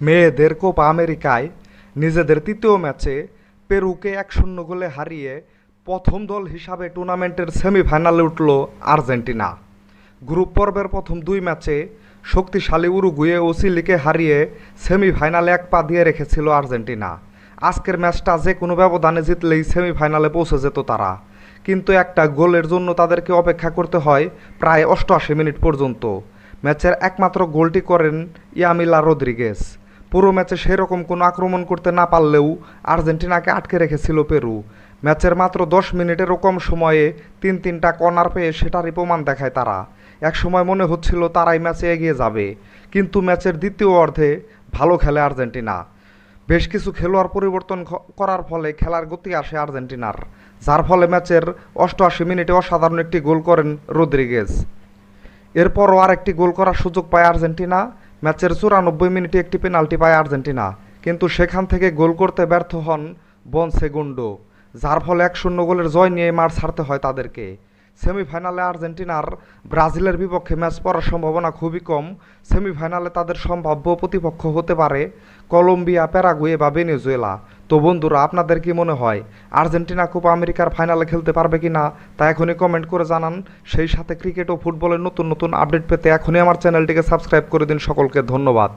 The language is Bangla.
মেয়েদের কোপা আমেরিকায় নিজেদের তৃতীয় ম্যাচে পেরুকে এক শূন্য গোলে হারিয়ে প্রথম দল হিসাবে টুর্নামেন্টের সেমিফাইনালে উঠল আর্জেন্টিনা। গ্রুপ পর্বের প্রথম দুই ম্যাচে শক্তিশালী উরুগুয়ে ও চিলিকে হারিয়ে সেমিফাইনালে এক পা দিয়ে রেখেছিল আর্জেন্টিনা। আজকের ম্যাচটা যে কোনো ব্যবধানে জিতলেই সেমিফাইনালে পৌঁছে যেত তারা। কিন্তু একটা গোলের জন্য তাদেরকে অপেক্ষা করতে হয় প্রায় অষ্টআশি মিনিট পর্যন্ত। ম্যাচের একমাত্র গোলটি করেন ইয়ামিলা রদ্রিগেস পুরো ম্যাচে সেরকম কোনো আক্রমণ করতে না পারলেও আর্জেন্টিনাকে আটকে রেখেছিল পেরু। ম্যাচের মাত্র দশ মিনিটেরও কম সময়ে তিন তিনটা কর্নার পেয়ে সেটারই প্রমাণ দেখায় তারা। এক সময় মনে হচ্ছিল তারাই ম্যাচে এগিয়ে যাবে, কিন্তু ম্যাচের দ্বিতীয় অর্ধে ভালো খেলে আর্জেন্টিনা। বেশ কিছু খেলোয়াড় পরিবর্তন করার ফলে খেলার গতি আসে আর্জেন্টিনার, যার ফলে ম্যাচের অষ্টআশি মিনিটে অসাধারণ একটি গোল করেন রদ্রিগেজ। এরপরও আরেকটি গোল করার সুযোগ পায় আর্জেন্টিনা ম্যাচের চুরানব্বই মিনিটে একটি পেনাল্টি পায় আর্জেন্টিনা, কিন্তু সেখান থেকে গোল করতে ব্যর্থ হন বন সেগুন্ডো যার ফলে এক শূন্য গোলের জয় নিয়ে মার ছাড়তে হয় তাদেরকে। সেমিফাইনালে আর্জেন্টিনার ব্রাজিলের বিপক্ষে ম্যাচ পড়ার সম্ভাবনা খুবই কম। সেমিফাইনালে তাদের সম্ভাব্য প্রতিপক্ষ হতে পারে কলম্বিয়া, প্যারাগুয়ে বা ভেনেজুয়েলা। তো বন্ধুরা, আপনাদের কি মনে হয়, আর্জেন্টিনা কোপা আমেরিকার ফাইনালে খেলতে পারবে কি না? তা এখনই কমেন্ট করে জানান। সেই সাথে ক্রিকেট ও ফুটবলের নতুন নতুন আপডেট পেতে এখনই আমার চ্যানেলটিকে সাবস্ক্রাইব করে দিন। সকলকে ধন্যবাদ।